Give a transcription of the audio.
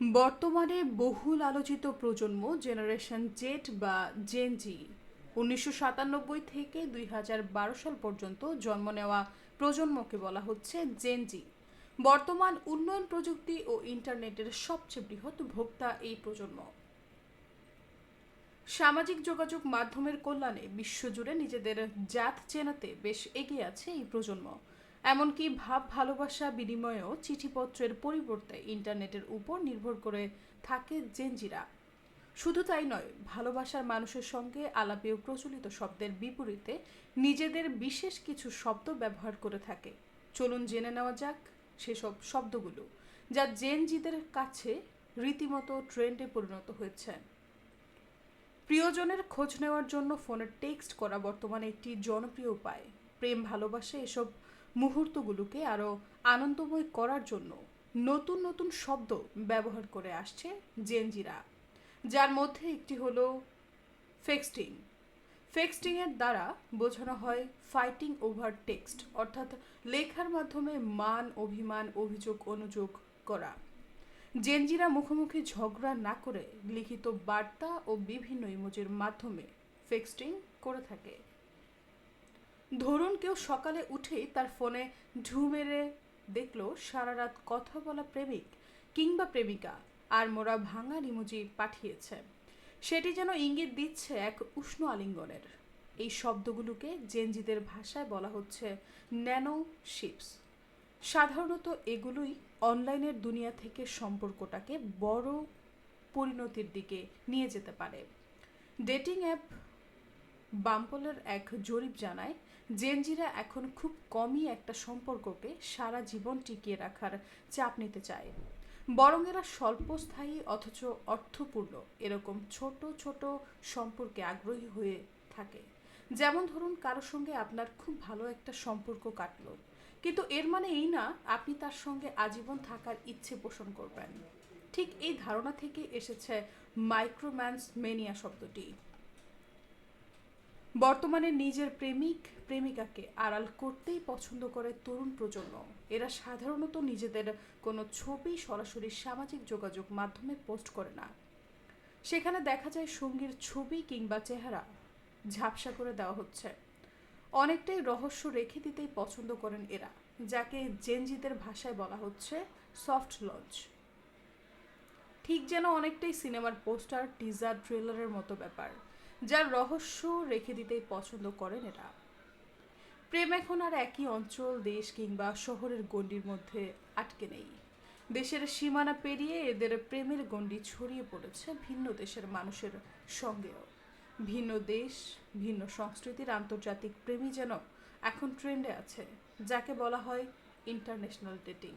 বর্তমানে বহুল আলোচিত প্রজন্ম জেনারেশন জেড বা জেন জি উনিশশো সাতানব্বই থেকে দুই হাজার বারো সাল পর্যন্ত জন্ম নেওয়া প্রজন্মকে বলা হচ্ছে জেন জি বর্তমান উন্নয়ন প্রযুক্তি ও ইন্টারনেটের সবচেয়ে বৃহৎ ভোক্তা এই প্রজন্ম। সামাজিক যোগাযোগ মাধ্যমের কল্যাণে বিশ্বজুড়ে নিজেদের জাত চেনাতে বেশ এগিয়ে আছে এই প্রজন্ম। এমনকি ভাব ভালোবাসা বিনিময়েও চিঠিপত্রের পরিবর্তে ইন্টারনেটের উপর নির্ভর করে থাকে জেনজিরা। শুধু তাই নয়, ভালোবাসার মানুষের সঙ্গে আলাপেও প্রচলিত শব্দের বিপরীতে নিজেদের বিশেষ কিছু শব্দ ব্যবহার করে থাকে। চলুন জেনে নেওয়া যাক সেসব শব্দগুলো, যা জেনজিদের কাছে রীতিমতো ট্রেন্ডে পরিণত হয়েছে। প্রিয়জনের খোঁজ নেওয়ার জন্য ফোনে টেক্সট করা বর্তমানে একটি জনপ্রিয় উপায়। প্রেম ভালোবাসা এসব মুহূর্তগুলোকে আরও আনন্দময় করার জন্য নতুন নতুন শব্দ ব্যবহার করে আসছে জেনজিরা, যার মধ্যে একটি হলো ফেক্সটিং। ফেক্সটিংয়ের দ্বারা বোঝানো হয় ফাইটিং ওভার টেক্সট অর্থাৎ লেখার মাধ্যমে মান, অভিমান, অভিযোগ, অনুযোগ করা। জেনজিরা মুখোমুখি ঝগড়া না করে লিখিত বার্তা ও বিভিন্ন ইমোজের মাধ্যমে ফেক্সটিং করে থাকে। ধরুন কেউ সকালে উঠেই তার ফোনে ঢু মেরে দেখল সারা রাত কথা বলা প্রেমিক কিংবা প্রেমিকা, আর মোরা ভাঙা ইমোজি পাঠিয়েছে। সেটি যেন ইঙ্গিত দিচ্ছে এক উষ্ণ আলিঙ্গনের। এই শব্দগুলোকে জেনজিদের ভাষায় বলা হচ্ছে ন্যানো শিপস। সাধারণত এগুলোই অনলাইনের দুনিয়া থেকে সম্পর্কটাকে বড় পরিণতির দিকে নিয়ে যেতে পারে। ডেটিং অ্যাপ বাম্পলের এক জরিপ জানায় জেনজিরা এখন খুব কমই একটা সম্পর্ককে সারা জীবন টিকিয়ে রাখার চাপ নিতে চায়। বরং এরা স্বল্পস্থায়ী অথচ অর্থপূর্ণ এরকম ছোট ছোট সম্পর্কে আগ্রহী হয়ে থাকে। যেমন ধরুন, কারোর সঙ্গে আপনার খুব ভালো একটা সম্পর্ক কাটল। কিন্তু এর মানে এই না, আপনি তার সঙ্গে আজীবন থাকার ইচ্ছে পোষণ করবেন। ঠিক এই ধারণা থেকে এসেছে মাইক্রোম্যান্স মেনিয়া শব্দটি। বর্তমানে নিজের প্রেমিক, প্রেমিকাকে আড়াল করতেই পছন্দ করে তরুণ প্রজন্ম। এরা সাধারণত নিজেদের কোনো ছবি সরাসরি সামাজিক যোগাযোগ মাধ্যমে পোস্ট করে না। সেখানে দেখা যায় সঙ্গীর ছবি কিংবা চেহারা ঝাপসা করে দেওয়া হচ্ছে। অনেকটাই রহস্য রেখে দিতেই পছন্দ করেন এরা, যাকে জেনজিদের ভাষায় বলা হচ্ছে সফট লঞ্চ ঠিক যেন অনেকটাই সিনেমার পোস্টার টিজার ট্রেলারের মতো ব্যাপার। যার রহস্য রেখে দিতেই পছন্দ করেন এরা। প্রেম এখন আর একই অঞ্চল, দেশ কিংবা শহরের গণ্ডির মধ্যে আটকে নেই। দেশের সীমানা পেরিয়ে এদের প্রেমের গণ্ডি ছড়িয়ে পড়েছে ভিন্ন দেশের মানুষের সঙ্গেও। ভিন্ন দেশ, ভিন্ন সংস্কৃতির আন্তর্জাতিক প্রেমী যেন এখন ট্রেন্ডে আছে, যাকে বলা হয় ইন্টারন্যাশনাল ডেটিং